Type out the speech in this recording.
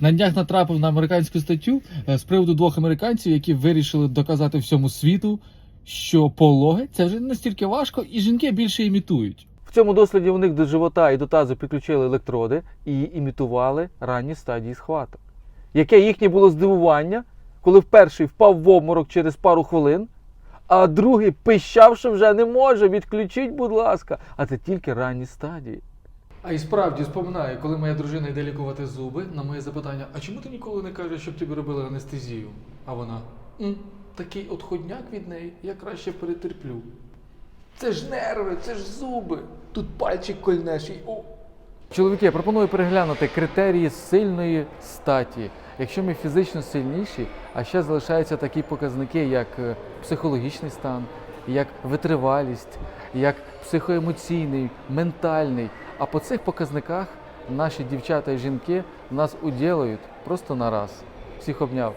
На днях натрапив на американську статтю е, з приводу двох американців, які вирішили доказати всьому світу, що пологи це вже не настільки важко, і жінки більше імітують. В цьому досліді у них до живота і до тазу підключили електроди і імітували ранні стадії схваток. Яке їхнє було здивування, коли перший впав в обморок через пару хвилин, а другий пищав, що вже не може. Відключіть, будь ласка, а це тільки ранні стадії. А і справді споминаю, коли моя дружина йде лікувати зуби, на моє запитання, а чому ти ніколи не кажеш, щоб тобі робили анестезію? А вона «М, такий отходняк від неї, я краще перетерплю. Це ж нерви, це ж зуби. Тут пальчик кольнеш і о. Чоловіки, я пропоную переглянути критерії сильної статі. Якщо ми фізично сильніші, а ще залишаються такі показники, як е, психологічний стан, як витривалість, як психоемоційний, ментальний. А по цих показниках наші дівчата і жінки нас уділають просто на раз. Всіх обняв.